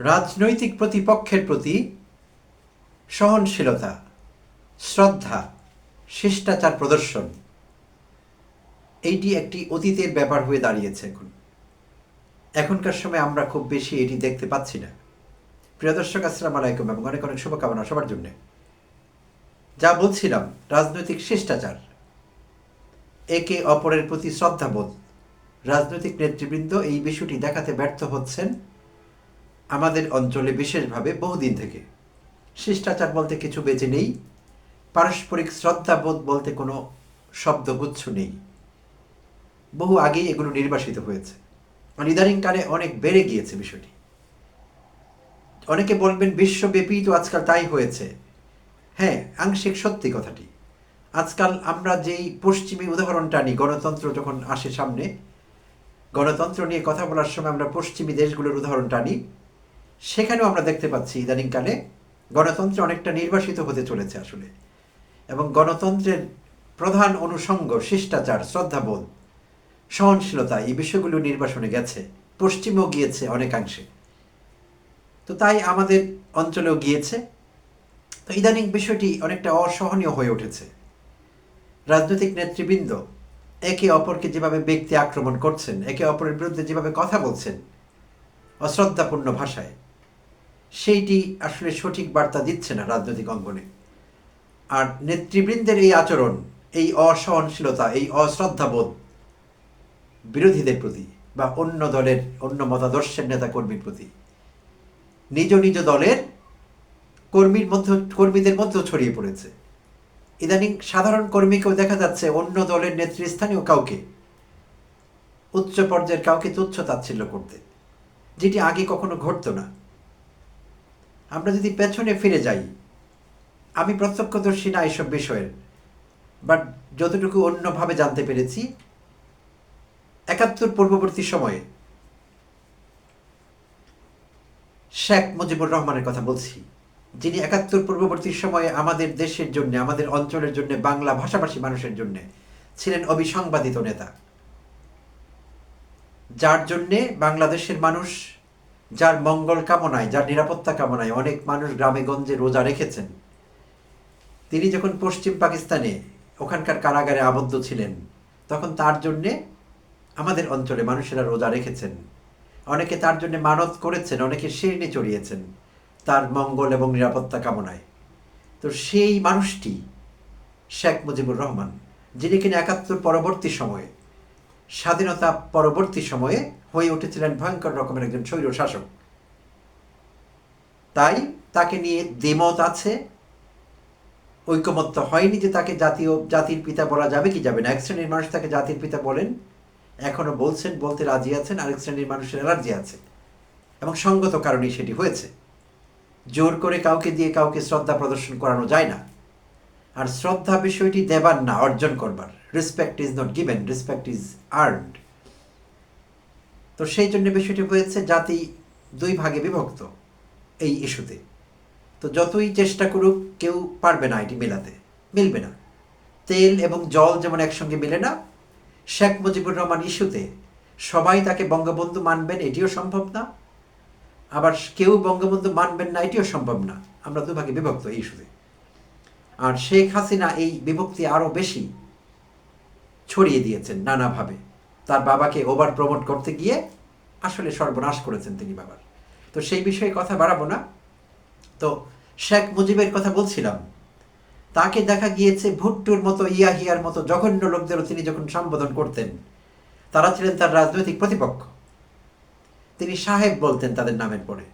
রাজনৈতিক প্রতিপক্ষের প্রতি সহনশীলতা, শ্রদ্ধা, শিষ্টাচার প্রদর্শন। এইটি একটি অতীতের ব্যাপার হয়ে দাঁড়িয়েছে এখন। এখনকার সময় আমরা খুব বেশি এটি দেখতে পাচ্ছি না। প্রিয় দর্শক, আসসালাম আলাইকুম এবং অনেক অনেক শুভকামনা সবার জন্য। যা বলছিলাম, রাজনৈতিক শিষ্টাচার, একে অপরের প্রতি শ্রদ্ধাবোধ, রাজনৈতিক নেতৃবৃন্দ এই বিষয়টি দেখাতে ব্যর্থ হচ্ছেন আমাদের অঞ্চলে বিশেষভাবে বহুদিন থেকে। শিষ্টাচার বলতে কিছু বেঁচে নেই, পারস্পরিক শ্রদ্ধাবোধ বলতে কোনো শব্দগুচ্ছ নেই। বহু আগেই এগুলো নির্বাসিত হয়েছে। আর ইদানিংকালে অনেক বেড়ে গিয়েছে বিষয়টি। অনেকে বলবেন বিশ্বব্যাপী তো আজকাল তাই হয়েছে। হ্যাঁ আংশিক সত্যি কথাটি। আজকাল আমরা যেই পশ্চিমী উদাহরণটা নিই গণতন্ত্র যখন আসে সামনে, গণতন্ত্র নিয়ে কথা বলার সময় আমরা পশ্চিমী দেশগুলোর উদাহরণটা নিই সেখানেও আমরা দেখতে পাচ্ছি ইদানিংকালে গণতন্ত্র অনেকটা নির্বাসিত হতে চলেছে আসলে। এবং গণতন্ত্রের প্রধান অনুষঙ্গ, শিষ্টাচার, শ্রদ্ধাবোধ, সহনশীলতা, এই বিষয়গুলো নির্বাসনে গেছে, পশ্চিমেও গিয়েছে অনেকাংশে। তো তাই আমাদের অঞ্চলেও গিয়েছে। তো ইদানিং বিষয়টি অনেকটা অসহনীয় হয়ে উঠেছে। রাজনৈতিক নেতৃবৃন্দ একে অপরকে যেভাবে ব্যক্তি আক্রমণ করছেন, একে অপরের বিরুদ্ধে যেভাবে কথা বলছেন, অশ্রদ্ধাপূর্ণ ভাষায় সেইটি আসলে সঠিক বার্তা দিচ্ছে না রাজনৈতিক অঙ্গনে। আর নেতৃবৃন্দের এই আচরণ, এই অসহনশীলতা, এই অশ্রদ্ধাবোধ বিরোধীদের প্রতি বা অন্য দলের, অন্য মতাদর্শের নেতা কর্মীর প্রতি, নিজ নিজ দলের কর্মীর মধ্যে, কর্মীদের মধ্যেও ছড়িয়ে পড়েছে। ইদানিং সাধারণ কর্মীকেও দেখা যাচ্ছে অন্য দলের নেতৃস্থানীয় কাউকে উচ্চ পর্যায়ের কাউকে তুচ্ছ তাচ্ছিল্য করতে, যেটি আগে কখনো ঘটতো না। আমরা যদি পেছনে ফিরে যাই, আমি প্রত্যক্ষদর্শী না এইসব বিষয়ের বাট যতটুকু অন্যভাবে জানতে পেরেছি, একাত্তর পূর্ববর্তী সময়ে শেখ মুজিবুর রহমানের কথা বলছি, যিনি একাত্তর পূর্ববর্তী সময়ে আমাদের দেশের জন্য, আমাদের অঞ্চলের জন্য, বাংলা ভাষাভাষী মানুষের জন্য ছিলেন অবিসংবাদিত নেতা। যার জন্যে বাংলাদেশের মানুষ যার মঙ্গল কামনায়, যার নিরাপত্তা কামনায় অনেক মানুষ গ্রামে গঞ্জে রোজা রেখেছেন। তিনি যখন পশ্চিম পাকিস্তানে ওখানকার কারাগারে আবদ্ধ ছিলেন, তখন তার জন্যে আমাদের অঞ্চলে মানুষেরা রোজা রেখেছেন। অনেকে তার জন্য মানত করেছেন, অনেকে শিরনি চড়িয়েছেন তার মঙ্গল এবং নিরাপত্তা কামনায়। তো সেই মানুষটি শেখ মুজিবুর রহমান, যিনি কিনা একাত্তর পরবর্তী সময়ে, স্বাধীনতা পরবর্তী সময়ে হয়ে উঠেছিলেন ভয়ঙ্কর রকমের একজন স্বৈর শাসক। তাই তাকে নিয়ে দ্বিমত আছে, ঐকমত্য হয়নি যে তাকে জাতীয়, জাতির পিতা বলা যাবে কি যাবে না। এক শ্রেণির মানুষ তাকে জাতির পিতা বলেন, এখনও বলছেন, বলতে রাজি আছেন, আরেক শ্রেণির মানুষের অ্যালার্জি আছে। এবং সঙ্গত কারণেই সেটি হয়েছে। জোর করে কাউকে দিয়ে কাউকে শ্রদ্ধা প্রদর্শন করানো যায় না। আর শ্রদ্ধা বিষয়টি দেবার না, অর্জন করবার। Respect is not given respect is earned তো সেই জন্য বিষয়টি হয়েছে জাতি দুই ভাগে বিভক্ত এই ইস্যুতে। তো যতই চেষ্টা করুক, কেউ পারবে না এটি মেলাতে, মিলবে না। তেল এবং জল যেমন একসঙ্গে মিলে না, শেখ মুজিবুর রহমান ইস্যুতে সবাই তাকে বঙ্গবন্ধু মানবেন এটিও সম্ভব না, আবার কেউ বঙ্গবন্ধু মানবেন না এটিও সম্ভব না। আমরা দুভাগে বিভক্ত এই ইস্যুতে। আর শেখ হাসিনা এই বিভক্তি আরও বেশি ছড়িয়ে দিয়েছেন নানাভাবে। তার বাবাকে ওভার প্রমোট করতে গিয়ে আসলে সর্বনাশ করেছেন তিনি বাবার। তো সেই বিষয়ে কথা বাড়াবো না। তো শেখ মুজিবের কথা বলছিলাম। তাকে দেখা গিয়েছে ভুট্টুর মতো, ইয়াহিয়ার মতো জঘন্য লোকদেরও তিনি যখন সম্বোধন করতেন, তারা ছিলেন তার রাজনৈতিক প্রতিপক্ষ। তিনি সাহেব বলতেন তাদের নামের পরে।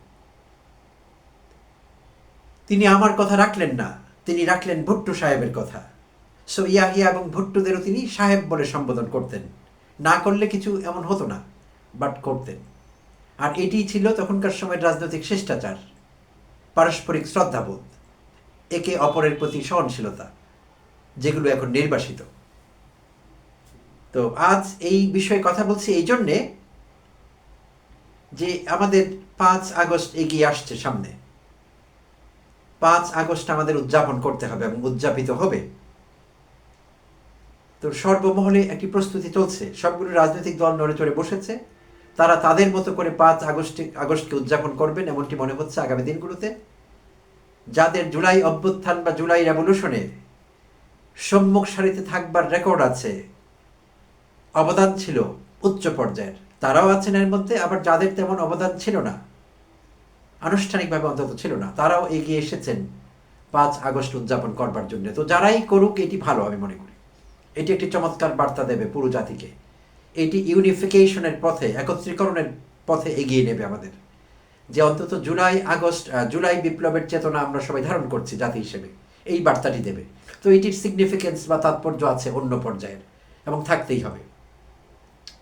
তিনি আমার কথা রাখলেন না, তিনি রাখলেন ভুট্টু সাহেবের কথা। সো ইয়াহিয়া এবং ভুট্টুদেরও তিনি সাহেব বলে সম্বোধন করতেন। না করলে কিছু এমন হতো না বাট করতেন। আর এটিই ছিল তখনকার সময়ের রাজনৈতিক শিষ্টাচার, পারস্পরিক শ্রদ্ধাবোধ, একে অপরের প্রতি সহনশীলতা, যেগুলো এখন নির্বাসিত। তো আজ এই বিষয়ে কথা বলছি এই জন্যে যে আমাদের পাঁচ আগস্ট এগিয়ে আসছে সামনে। পাঁচ আগস্ট আমাদের উদযাপন করতে হবে এবং উদযাপিত হবে। তো সর্বমহলে একটি প্রস্তুতি চলছে। সবগুলো রাজনৈতিক দল নড়ে চড়ে বসেছে। তারা তাদের মতো করে পাঁচ আগস্ট, আগস্টকে উদযাপন করবেন এমনটি মনে হচ্ছে আগামী দিনগুলোতে। যাদের জুলাই অভ্যুত্থান বা জুলাই রেভলিউশনে সম্মুখ সারিতে থাকবার রেকর্ড আছে, অবদান ছিল উচ্চ পর্যায়ের। তারাও আছেন এর মধ্যে, আবার যাদের তেমন অবদান ছিল না, আনুষ্ঠানিকভাবে অন্তত ছিল না, তারাও এগিয়ে এসেছেন পাঁচ আগস্ট উদযাপন করবার জন্য। তো যারাই করুক, এটি ভালো, আমি মনে করি। এটি একটি চমৎকার বার্তা দেবে পুরো জাতিকে। এটি ইউনিফিকেশনের পথে, একত্রীকরণের পথে এগিয়ে নেবে আমাদের। যে অন্তত জুলাই, আগস্ট জুলাই বিপ্লবের চেতনা আমরা সবাই ধারণ করছি জাতি হিসেবে, এই বার্তাটি দেবে। তো এটির সিগনিফিকেন্স বা তাৎপর্য আছে অন্য পর্যায়ের, এবং থাকতেই হবে।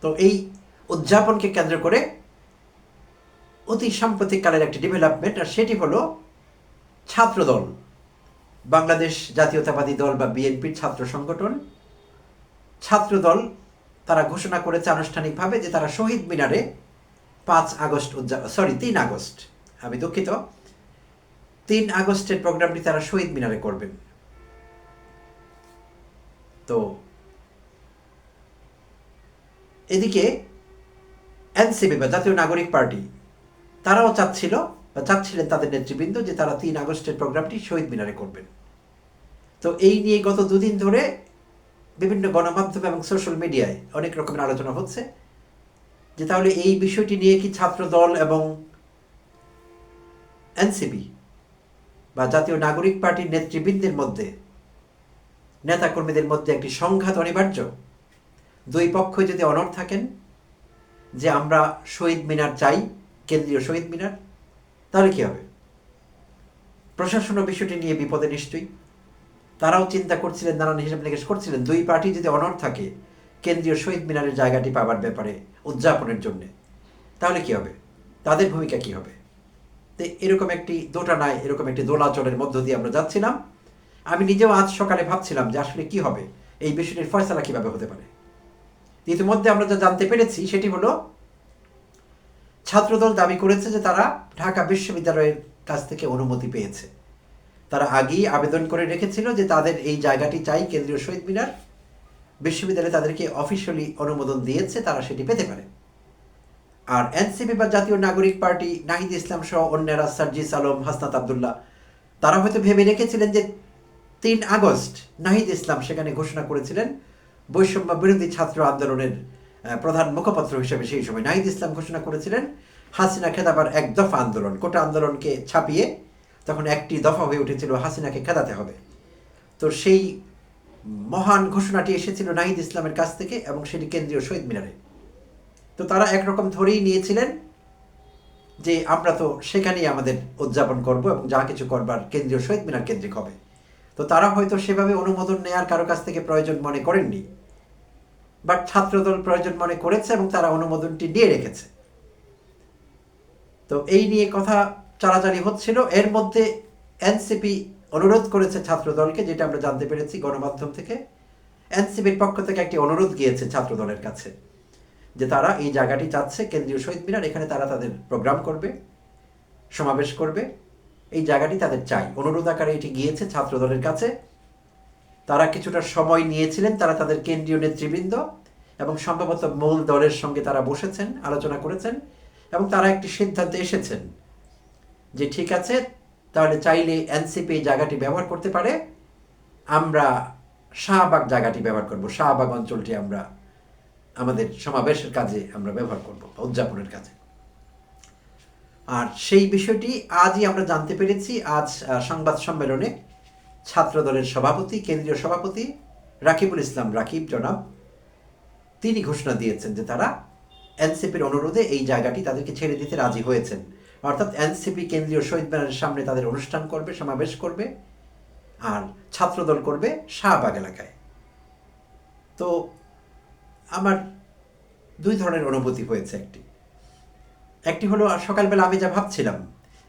তো এই উদযাপনকে কেন্দ্র করে অতি সাম্প্রতিককালের একটি ডেভেলপমেন্ট আর সেটি হলো ছাত্রদল। বাংলাদেশ জাতীয়তাবাদী দল বা বিএনপির ছাত্র সংগঠন ছাত্রদল তারা ঘোষণা করেছে আনুষ্ঠানিকভাবে যে তারা শহীদ মিনারে পাঁচ আগস্ট উদযাপন সরি তিন আগস্ট, আমি দুঃখিত, তিন আগস্টের প্রোগ্রামটি তারা শহীদ মিনারে করবেন। তো এদিকে এনসিপি বা জাতীয় নাগরিক পার্টি, তারাও চাচ্ছিল বা চাচ্ছিলেন তাদের নেতৃবৃন্দ যে তারা তিন আগস্টের প্রোগ্রামটি শহীদ মিনারে করবেন। তো এই নিয়ে গত দুদিন ধরে বিভিন্ন গণমাধ্যম এবং সোশ্যাল মিডিয়ায় অনেক রকমের আলোচনা হচ্ছে, যে তাহলে এই বিষয়টি নিয়ে কি ছাত্র দল এবং এনসিপি বা জাতীয় নাগরিক পার্টির নেতৃবৃন্দের মধ্যে, নেতাকর্মীদের মধ্যে একটি সংঘাত অনিবার্য? দুই পক্ষ যদি অনড় থাকেন, যে আমরা শহীদ মিনার চাই, কেন্দ্রীয় শহীদ মিনার, তাহলে কি হবে? প্রশাসনও বিষয়টি নিয়ে বিপদে নিশ্চয়ই। তারাও চিন্তা করছিলেন নানান হিসাব নিকেশ করছিলেন। দুই পার্টি যদি অনর থাকে, কেন্দ্রীয় শহীদ মিনারের জায়গাটি পাবার ব্যাপারে উদযাপনের জন্যে, তাহলে কি হবে? তাদের ভূমিকা কি হবে? তো এরকম একটি দোটানায়, এরকম একটি দোলাচলের মধ্য দিয়ে আমরা যাচ্ছিলাম। আমি নিজেও আজ সকালে ভাবছিলাম যে আসলে কি হবে? এই বিষয়টির ফয়সালা কীভাবে হতে পারে? ইতিমধ্যে আমরা যা জানতে পেরেছি, সেটি হলো, ছাত্রদল দাবি করেছে যে তারা ঢাকা বিশ্ববিদ্যালয়ের কাছ থেকে অনুমতি পেয়েছে। তারা আগেই আবেদন করে রেখেছিল যে তাদের এই জায়গাটি চাই কেন্দ্রীয় শহীদ মিনার। বিশ্ববিদ্যালয় তাদেরকে অফিসিয়ালি অনুমোদন দিয়েছে, তারা সেটি পেতে পারে। আর এনসিপি বা জাতীয় নাগরিক পার্টি নাহিদ ইসলাম সহ অন্যরা সার্জিস আলম, হাসনাত আবদুল্লাহ, তারা হয়তো ভেবে রেখেছিলেন যে তিন আগস্ট নাহিদ ইসলাম সেখানে ঘোষণা করেছিলেন, বৈষম্য বিরোধী ছাত্র আন্দোলনের প্রধান মুখপাত্র হিসেবে সেই সময় নাহিদ ইসলাম ঘোষণা করেছিলেন, হাসিনা খেদাবার এক দফা আন্দোলন, কোটা আন্দোলনকে ছাপিয়ে তখন একটি দফা হয়ে উঠেছিল, হাসিনাকে খেদাতে হবে। তো সেই মহান ঘোষণাটি এসেছিল নাহিদ ইসলামের কাছ থেকে এবং সেটি কেন্দ্রীয় শহীদ মিনারে। তো তারা একরকম ধরেই নিয়েছিলেন যে, আমরা তো সেখানেই আমাদের উদযাপন করব এবং যা কিছু করবার কেন্দ্রীয় শহীদ মিনার কেন্দ্রিক হবে। তো তারা হয়তো সেভাবে অনুমোদন নেয়ার কারও কাছ থেকে প্রয়োজন মনে করেননি। বাট ছাত্রদল প্রয়োজন মনে করেছে এবং তারা অনুমোদনটি নিয়ে রেখেছে। তো এই নিয়ে কথা চালাচালি হচ্ছিল। এর মধ্যে এনসিপি অনুরোধ করেছে ছাত্রদলকে, যেটা আমরা জানতে পেরেছি গণমাধ্যম থেকে। এনসিপির পক্ষ থেকে একটি অনুরোধ গিয়েছে ছাত্রদলের কাছে, যে তারা এই জায়গাটি চাচ্ছে, কেন্দ্রীয় শহীদ মিনার, এখানে তারা তাদের প্রোগ্রাম করবে, সমাবেশ করবে। এই জায়গাটি তাদের চাই। অনুরোধ আকারে এটি গিয়েছে ছাত্রদলের কাছে। তারা কিছুটা সময় নিয়েছিলেন, তারা তাদের কেন্দ্রীয় নেতৃবৃন্দ এবং সম্ভবত মূল দলের সঙ্গে তারা বসেছেন, আলোচনা করেছেন এবং তারা একটি সিদ্ধান্তে এসেছেন। যে ঠিক আছে, তাহলে চাইলে এনসিপি জায়গাটি ব্যবহার করতে পারে। আমরা শাহবাগ জায়গাটি ব্যবহার করব। শাহবাগ অঞ্চলটি আমরা, আমাদের সমাবেশের কাজে আমরা ব্যবহার করব উদযাপনের কাজে। আর সেই বিষয়টি আজই আমরা জানতে পেরেছি। আজ সংবাদ সম্মেলনে ছাত্রদলের সভাপতি, কেন্দ্রীয় সভাপতি রাকিবুল ইসলাম রাকিব জনাব, তিনি ঘোষণা দিয়েছেন যে তারা এনসিপির অনুরোধে এই জায়গাটি তাদেরকে ছেড়ে দিতে রাজি হয়েছেন। অর্থাৎ এনসিপি কেন্দ্রীয় শহীদ মিনারের সামনে তাদের অনুষ্ঠান করবে, সমাবেশ করবে, আর ছাত্রদল করবে শাহবাগ এলাকায়। তো আমার দুই ধরনের অনুভূতি হয়েছে একটি। একটি হলো, সকালবেলা আমি যা ভাবছিলাম,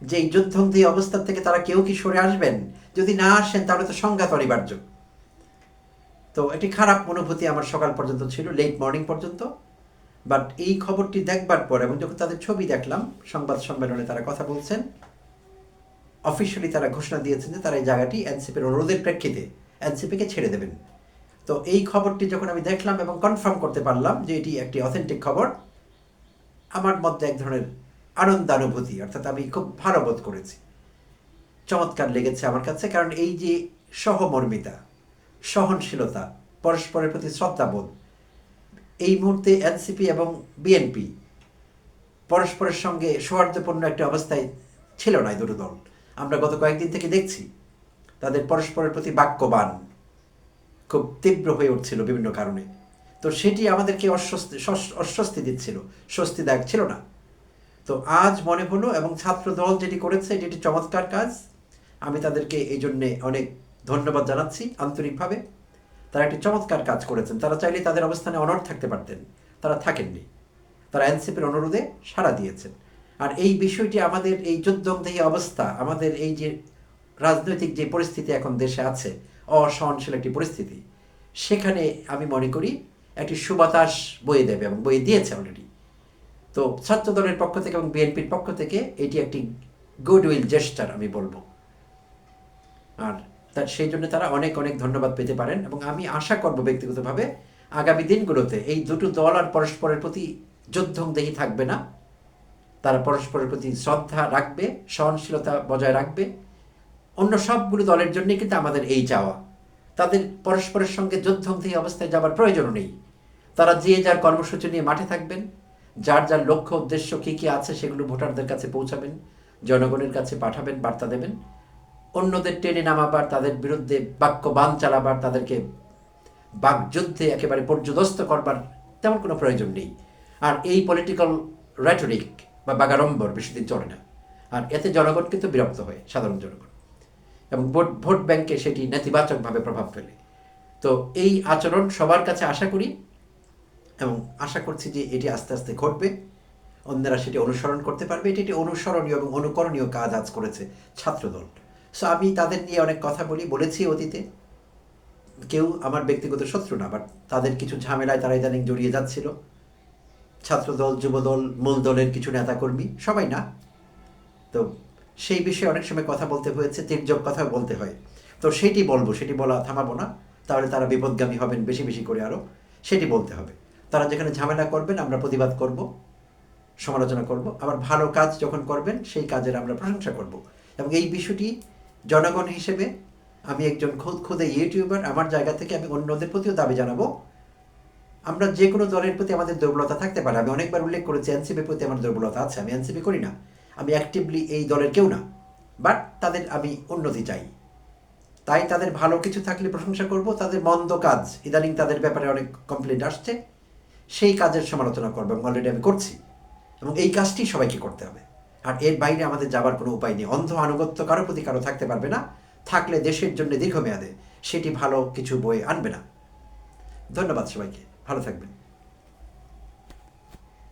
যে এই যুদ্ধন্তি অবস্থা থেকে তারা কেউ কি সরে আসবেন? যদি না আসেন, তাহলে তো সংঘাত অনিবার্য। তো একটি খারাপ অনুভূতি আমার সকাল পর্যন্ত ছিল লেট মর্নিং পর্যন্ত। বাট এই খবরটি দেখবার পর এবং যখন তাদের ছবি দেখলাম, সংবাদ সম্মেলনে তারা কথা বলছেন অফিসিয়ালি তারা ঘোষণা দিয়েছেন যে তারা এই জায়গাটি এনসিপির অনুরোধের প্রেক্ষিতে এনসিপিকে ছেড়ে দেবেন। তো এই খবরটি যখন আমি দেখলাম এবং কনফার্ম করতে পারলাম যে এটি একটি অথেন্টিক খবর, আমার মধ্যে এক ধরনের আনন্দানুভূতি, অর্থাৎ আমি খুব ভালো বোধ করেছি। চমৎকার লেগেছে আমার কাছে, কারণ এই যে সহমর্মিতা, সহনশীলতা, পরস্পরের প্রতি শ্রদ্ধাবোধ এই মুহূর্তে এনসিপি এবং বিএনপি পরস্পরের সঙ্গে সৌহার্দ্যপূর্ণ একটা অবস্থায় ছিল না এই দুটো দল। আমরা গত কয়েকদিন থেকে দেখছি, তাদের পরস্পরের প্রতি বাক্যবান খুব তীব্র হয়ে উঠছিল বিভিন্ন কারণে। তো সেটি আমাদেরকে অস্বস্তি অস্বস্তি দিচ্ছিল স্বস্তিদায়ক ছিল না। তো আজ মনে হলো এবং ছাত্র দল যেটি করেছে, এটি একটি চমৎকার কাজ। আমি তাদেরকে এই জন্যে অনেক ধন্যবাদ জানাচ্ছি আন্তরিকভাবে। তারা একটি চমৎকার কাজ করেছেন। তারা চাইলে তাদের অবস্থানে অনড় থাকতে পারতেন। তারা থাকেননি। তারা এনসিপির অনুরোধে সাড়া দিয়েছেন। আর এই বিষয়টি আমাদের এই যুদ্ধমদেহী অবস্থা, আমাদের এই যে রাজনৈতিক যে পরিস্থিতি এখন দেশে আছে, অসহনশীল একটি পরিস্থিতি, সেখানে আমি মনে করি একটি সুবাতাস বয়ে দেবে এবং বয়ে দিয়েছে অলরেডি তো ছাত্র দলের পক্ষ থেকে এবং বিএনপির পক্ষ থেকে এটি একটি গুডউইল জেস্টার আমি বলব। আর তার সেই জন্য তারা অনেক অনেক ধন্যবাদ পেতে পারেন এবং আমি আশা করব ব্যক্তিগতভাবে আগামী দিনগুলোতে এই দুটো দল আর পরস্পরের প্রতি যুদ্ধংদেহী থাকবে না। তারা পরস্পরের প্রতি শ্রদ্ধা রাখবে, সহনশীলতা বজায় রাখবে। অন্য সবগুলো দলের জন্যই কিন্তু আমাদের এই চাওয়া তাদের পরস্পরের সঙ্গে যুদ্ধংদেহী অবস্থায় যাবার প্রয়োজনও নেই। তারা যে যার কর্মসূচি নিয়ে মাঠে থাকবেন, যার যার লক্ষ্য, উদ্দেশ্য কী কী আছে সেগুলো ভোটারদের কাছে পৌঁছাবেন, জনগণের কাছে পাঠাবেন, বার্তা দেবেন। অন্যদের টেনে নামাবার, তাদের বিরুদ্ধে বাক্যবান চালাবার, তাদেরকে বাকযুদ্ধে একেবারে পর্যদস্ত করবার তেমন কোনো প্রয়োজন নেই। আর এই পলিটিক্যাল রেটরিক বা বাগাড়ম্বর বেশি দিন চলে না। আর এতে জনগণ কিন্তু বিরক্ত হয়, সাধারণ জনগণ। এবং ভোট ভোট ব্যাংকে সেটি নেতিবাচকভাবে প্রভাব ফেলে। তো এই আচরণ সবার কাছে আশা করি, এবং আশা করছি যে এটি আস্তে আস্তে ঘটবে। অন্যরা সেটি অনুসরণ করতে পারবে। এটি একটি অনুসরণীয় এবং অনুকরণীয় কাজ আজ করেছে ছাত্রদল। সো আমি তাদের নিয়ে অনেক কথা বলি, বলেছি অতীতে। কেউ আমার ব্যক্তিগত শত্রু না বাট তাদের কিছু ঝামেলায় তারা ইদানিং জড়িয়ে যাচ্ছিল। ছাত্রদল, যুবদল, মূল দলের কিছু নেতাকর্মী, সবাই না। তো সেই বিষয়ে অনেক সময় কথা বলতে হয়েছে, তির্যক কথা বলতে হয়। তো সেটি বলব, সেটি বলা থামাবো না। তাহলে তারা বিপদগামী হবেন বেশি বেশি করে আরও সেটি বলতে হবে। তারা যেখানে ঝামেলা করবেন, আমরা প্রতিবাদ করব, সমালোচনা করব। আবার ভালো কাজ যখন করবেন, সেই কাজের আমরা প্রশংসা করব। এবং এই বিষয়টি জনগণ হিসেবে আমি একজন খুদ খুদে ইউটিউবার, আমার জায়গা থেকে আমি অন্যদের প্রতিও দাবি জানাব। আমরা যে কোনো দলের প্রতি আমাদের দুর্বলতা থাকতে পারে। আমি অনেকবার উল্লেখ করেছি, এনসিপির প্রতি আমার দুর্বলতা আছে। আমি এনসিপি করি না। আমি অ্যাক্টিভলি এই দলের কেউ না। বাট তাদের আমি উন্নতি চাই। তাই তাদের ভালো কিছু থাকলে প্রশংসা করব। তাদের মন্দ কাজ, ইদানিং তাদের ব্যাপারে অনেক কমপ্লেন্ট আসছে। সেই কাজের সমালোচনা করব এবং অলরেডি আমি করছি। এবং এই কাজটি সবাইকে করতে হবে। আর এর বাইরে আমাদের যাবার কোনো উপায় নেই। অন্ধ আনুগত্য কারও প্রতি কারও থাকতে পারবে না। থাকলে দেশের জন্য দীর্ঘমেয়াদে সেটি ভালো কিছু বয়ে আনবে না। ধন্যবাদ সবাইকে। ভালো থাকবেন।